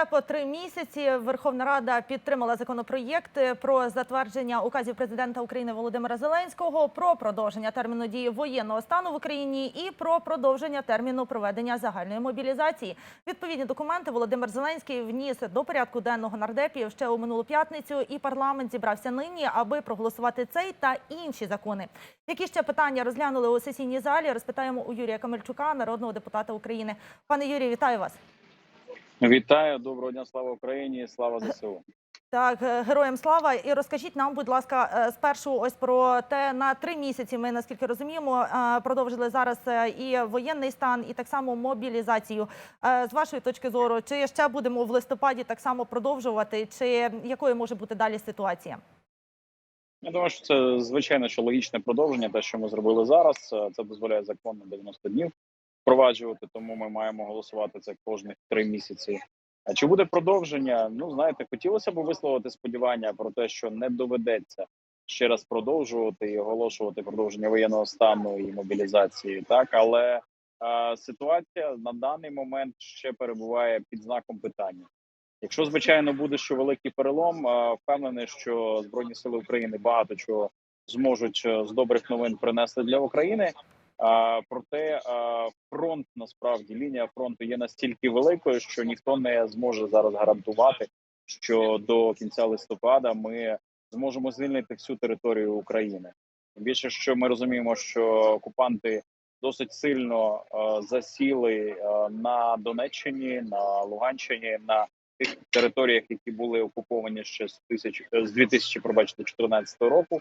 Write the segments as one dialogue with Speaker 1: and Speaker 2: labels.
Speaker 1: Ще по три місяці Верховна Рада підтримала законопроєкт про затвердження указів президента України Володимира Зеленського про продовження терміну дії воєнного стану в Україні і про продовження терміну проведення загальної мобілізації. Відповідні документи Володимир Зеленський вніс до порядку денного нардепів ще у минулу п'ятницю. І парламент зібрався нині, аби проголосувати цей та інші закони. Які ще питання розглянули у сесійній залі? Розпитаємо у Юрія Камельчука, народного депутата України. Пане Юрію, вітаю вас.
Speaker 2: Вітаю, доброго дня, слава Україні, слава ЗСУ.
Speaker 1: Так, е, героям слава. І розкажіть нам, будь ласка, е, спершу ось про те на три місяці. Ми наскільки розуміємо, е, продовжили зараз і воєнний стан, і так само мобілізацію. З вашої точки зору, чи ще будемо в листопаді так само продовжувати, чи якою може бути далі ситуація?
Speaker 2: Я думаю, що це звичайно, що логічне продовження. Те, що ми зробили зараз, це дозволяє закон на 90 днів впроваджувати. Тому ми маємо голосувати це кожних три місяці. А чи буде продовження? Ну знаєте, хотілося б висловити сподівання про те, що не доведеться ще раз продовжувати і оголошувати продовження воєнного стану і мобілізації. Так, але е, ситуація на даний момент ще перебуває під знаком питання. Якщо звичайно буде що великий перелом, е, впевнений, що збройні сили України багато чого зможуть е, з добрих новин принести для України. Проте фронт насправді лінія фронту є настільки великою, що ніхто не зможе зараз гарантувати, що до кінця листопада ми зможемо звільнити всю територію України. Більше що ми розуміємо, що окупанти досить сильно засіли на Донеччині, на Луганщині, на тих територіях, які були окуповані ще з тисяч з 2000, пробачте, 14 року.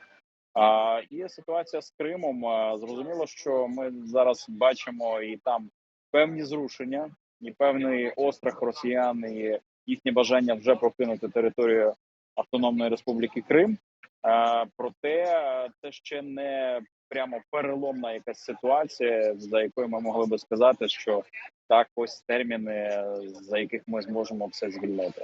Speaker 2: А і ситуація з Кримом. Зрозуміло, що ми зараз бачимо і там певні зрушення, і певний острах росіян, і їхнє бажання вже покинути територію Автономної Республіки Крим. А, проте це ще не прямо переломна якась ситуація, за якою ми могли би сказати, що так ось терміни, за яких ми зможемо все звільнити.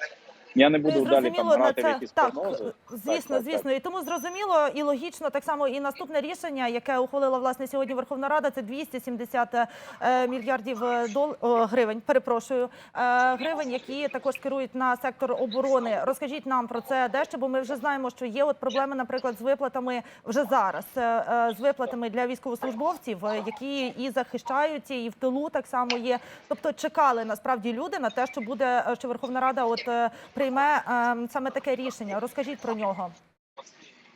Speaker 2: Я не буду
Speaker 1: Ну,
Speaker 2: далі там грати в
Speaker 1: це-
Speaker 2: якісь
Speaker 1: так,
Speaker 2: прогнози.
Speaker 1: Звісно,
Speaker 2: так,
Speaker 1: звісно, і тому зрозуміло і логічно так само і наступне рішення, яке ухвалила власне сьогодні Верховна Рада, це 270 е, мільярдів е, дол... о, гривень. Перепрошую, е, гривень, які також керують на сектор оборони. Розкажіть нам про це дещо, бо ми вже знаємо, що є от проблеми, наприклад, з виплатами вже зараз, е, е, з виплатами для військовослужбовців, е, які і захищаються, і в тилу так само є. Тобто чекали насправді люди на те, що буде е, що Верховна Рада от е, прийме е, саме таке рішення. Розкажіть про нього.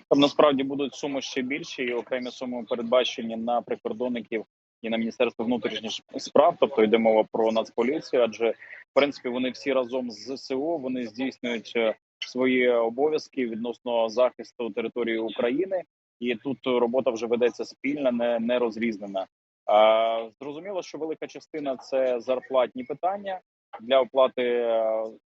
Speaker 2: Там насправді будуть суми ще більші, і окремі суми передбачені на прикордонників і на міністерство внутрішніх справ. Тобто йде мова про нацполіцію, адже в принципі вони всі разом з ЗСУ вони здійснюють е, свої обов'язки відносно захисту території України, і тут робота вже ведеться спільна, не, не розрізнена. А, зрозуміло, що велика частина це зарплатні питання для оплати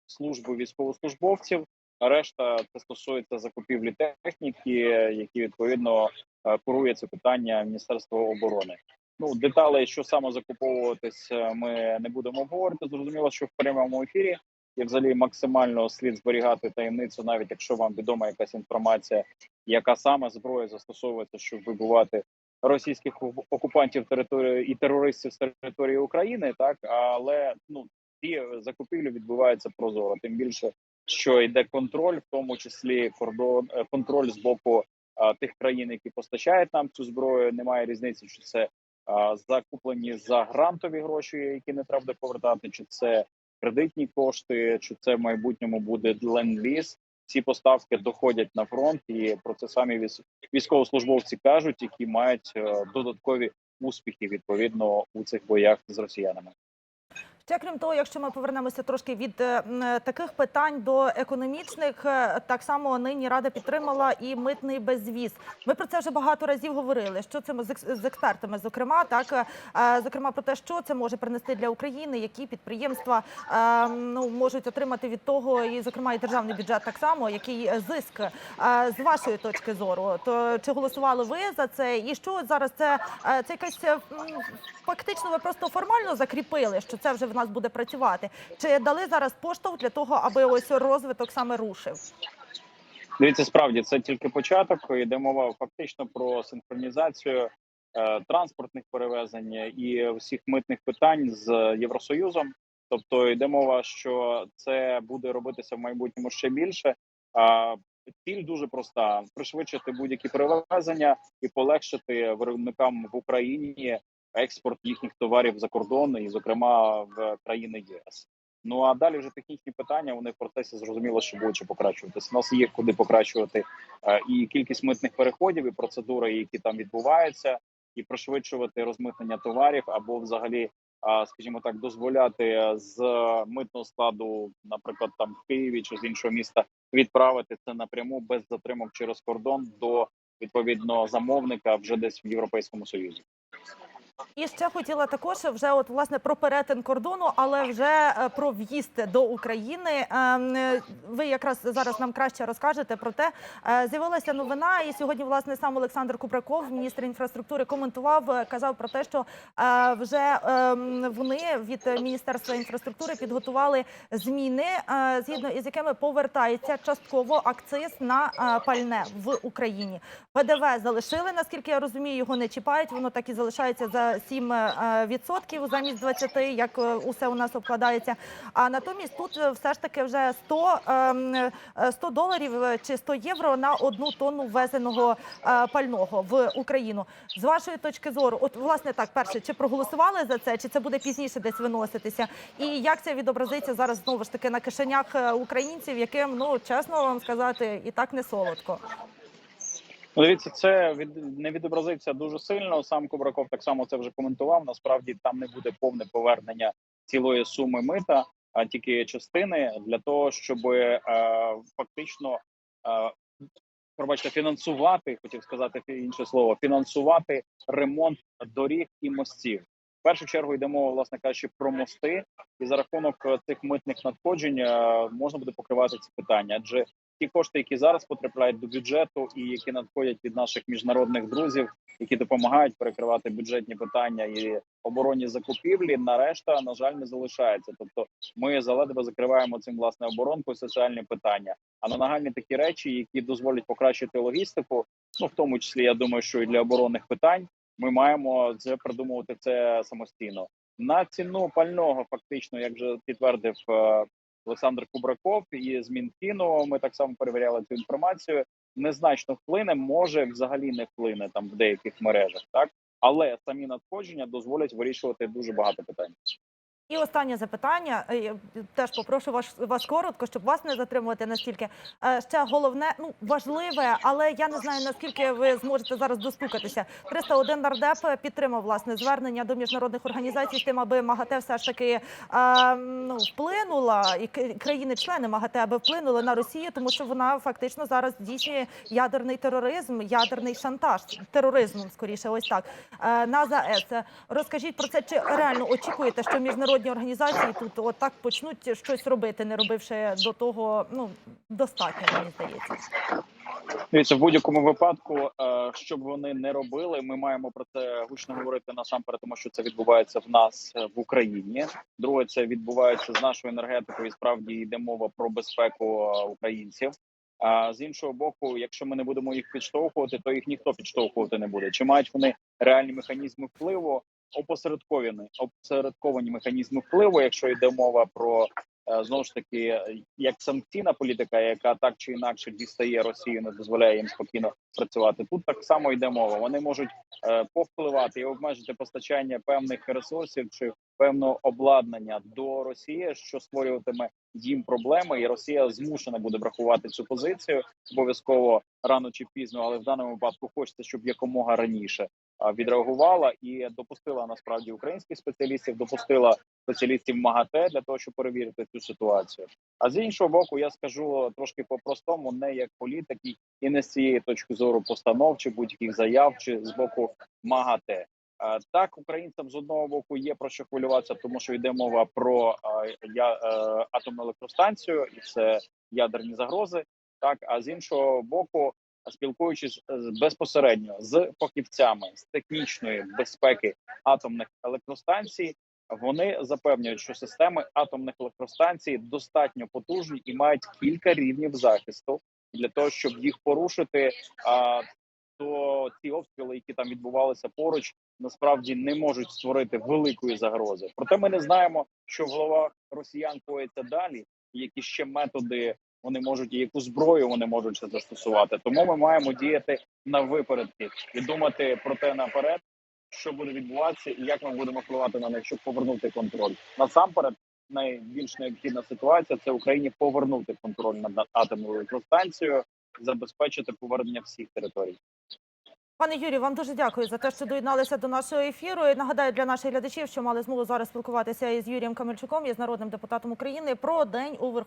Speaker 2: служби військовослужбовців. А решта це стосується закупівлі техніки, які відповідно е, курує це питання Міністерство оборони. Ну деталей, що саме закуповуватись, е, ми не будемо обговорити. Зрозуміло, що в прямому ефірі і взагалі максимально слід зберігати таємницю, навіть якщо вам відома якась інформація, яка саме зброя застосовується, щоб вибивати російських окупантів території і терористів з території України, так але ну ці закупівлі відбуваються прозоро, тим більше що йде контроль, в тому числі кордон е, контроль з боку а, тих країн, які постачають нам цю зброю. Немає різниці, чи це а, закуплені за грантові гроші, які не треба повертати, чи це кредитні кошти, чи це в майбутньому буде ленд-ліз. Ці поставки доходять на фронт, і про це самі військ- військовослужбовці кажуть, які мають е, додаткові успіхи відповідно у цих боях з росіянами.
Speaker 1: Ще крім того, якщо ми повернемося трошки від е, таких питань до економічних, е, так само нині рада підтримала і митний безвіз. Ми про це вже багато разів говорили. Що це з експертами, зокрема, так е, зокрема про те, що це може принести для України, які підприємства е, ну можуть отримати від того, і зокрема і державний бюджет так само, який е, зиск Е, з вашої точки зору. То чи голосували ви за це? І що зараз це, е, це якась е, фактично ви просто формально закріпили, що це вже нас буде працювати? Чи дали зараз поштовх для того, аби ось розвиток саме рушив?
Speaker 2: Дивіться, справді це тільки початок. Йде мова фактично про синхронізацію е, транспортних перевезень і всіх митних питань з Євросоюзом. Тобто йде мова, що це буде робитися в майбутньому ще більше. А ціль дуже проста: пришвидшити будь-які перевезення і полегшити виробникам в Україні експорт їхніх товарів за кордон, і, зокрема, в країни ЄС. Ну а далі вже технічні питання. Вони в процесі зрозуміло, що будуть ще покращуватися. У нас є куди покращувати е, і кількість митних переходів, і процедури, які там відбуваються, і пришвидшувати розмитнення товарів, або взагалі, а, скажімо так, дозволяти з митного складу, наприклад, там в Києві чи з іншого міста, відправити це напряму без затримок через кордон до відповідно замовника вже десь в Європейському Союзі.
Speaker 1: І ще хотіла також вже от власне про перетин кордону, але вже е, про в'їзд до України. Ем, е, Ви якраз зараз нам краще розкажете про те. Е, З'явилася новина, і сьогодні власне сам Олександр Кубраков, міністр інфраструктури, коментував, казав про те, що вже ем, вони від міністерства інфраструктури підготували зміни, згідно із якими повертається частково акциз на пальне в Україні. ПДВ залишили, наскільки я розумію, його не чіпають. Воно так і залишається за 7% відсотків замість 20, як е, усе у нас обкладається. А натомість тут е, все ж таки вже 100, ем, е, 100 доларів е, чи 100 євро на одну тонну ввезеного е, пального в Україну. З вашої точки зору, от власне так, перше, чи проголосували за це, чи це буде пізніше десь виноситися? І як це відобразиться зараз знову ж таки на кишенях е, українців, яким ну чесно вам сказати, і так не солодко.
Speaker 2: Ну, дивіться, це від не відобразиться дуже сильно. Сам Кубраков так само це вже коментував. Насправді там не буде повне повернення цілої суми мита, а тільки частини для того, щоб е, фактично е, пробачте, фінансувати, хотів сказати інше слово, фінансувати ремонт доріг і мостів. В першу чергу йде мова, власне кажучи, про мости, і за рахунок е, цих митних надходжень е, можна буде покривати ці питання, адже ті кошти, які зараз потрапляють до бюджету, і які надходять від наших міжнародних друзів, які допомагають перекривати бюджетні питання і оборонні закупівлі, нарешта на жаль не залишається. Тобто, ми заледве закриваємо цим власне оборонку і соціальні питання. А на нагальні такі речі, які дозволять покращити логістику, ну в тому числі я думаю, що і для оборонних питань, ми маємо вже придумувати це самостійно. На ціну пального, фактично, як вже підтвердив е, Олександр Кубраков і з Мінфіну. Ми так само перевіряли цю інформацію. Незначно вплине, може взагалі не вплине там в деяких мережах, так але самі надходження дозволять вирішувати дуже багато питань.
Speaker 1: І останнє запитання. Е, Теж попрошу вас, вас коротко, щоб вас не затримувати настільки. Е, Ще головне, ну важливе, але я не знаю наскільки ви зможете зараз достукатися. 301 нардеп підтримав власне звернення до міжнародних організацій з тим, аби МАГАТЕ все ж таки е, ну, вплинула і країни-члени МАГАТЕ, аби вплинули на Росію, тому що вона фактично зараз здійснює ядерний тероризм, ядерний шантаж тероризмом, скоріше, ось так е, на ЗАЕС. Розкажіть про це, чи реально очікуєте, що міжнародні організації тут отак почнуть щось робити, не робивши до того ну достатньо, мені здається.
Speaker 2: Дивіться, в будь-якому випадку, е, що б вони не робили, ми маємо про це гучно говорити насамперед, тому що це відбувається в нас е, в Україні. Друге, це відбувається з нашою енергетикою. і Справді йде мова про безпеку е, українців. А з іншого боку, якщо ми не будемо їх підштовхувати, то їх ніхто підштовхувати не буде. Чи мають вони реальні механізми впливу? Опосередковані опосередковані механізми впливу, якщо йде мова про е, знову ж таки як санкційна політика, яка так чи інакше дістає Росію, не дозволяє їм спокійно працювати. Тут так само йде мова. Вони можуть е, повпливати і обмежити постачання певних ресурсів чи певного обладнання до Росії, що створюватиме їм проблеми, і Росія змушена буде врахувати цю позицію обов'язково рано чи пізно, але в даному випадку хочеться, щоб якомога раніше відреагувала і допустила насправді українських спеціалістів, допустила спеціалістів МАГАТЕ для того, щоб перевірити цю ситуацію. А з іншого боку, я скажу трошки по-простому, не як політик і- не з цієї точки зору постанов чи будь-яких заяв, чи з боку МАГАТЕ. Так, українцям з одного боку є про що хвилюватися, тому що йде мова про я, е, атомну електростанцію, і це ядерні загрози. Так, а з іншого боку, спілкуючись е, безпосередньо з фахівцями з технічної безпеки атомних електростанцій, вони запевнюють, що системи атомних електростанцій достатньо потужні і мають кілька рівнів захисту для того, щоб їх порушити. А то ці обстріли, які там відбувалися поруч, насправді не можуть створити великої загрози. Проте ми не знаємо, що в головах росіян коїться далі, які ще методи вони можуть і яку зброю вони можуть ще застосувати. Тому ми маємо діяти на випередки і думати про те наперед, що буде відбуватися, і як ми будемо впливати на них, щоб повернути контроль. Насамперед, найбільш необхідна ситуація це Україні повернути контроль над атомною електростанцією, забезпечити повернення всіх територій.
Speaker 1: Пане Юрію, вам дуже дякую за те, що доєдналися до нашого ефіру. І нагадаю для наших глядачів, що мали змогу зараз спілкуватися із Юрієм Камельчуком, із народним депутатом України про день у Верховній.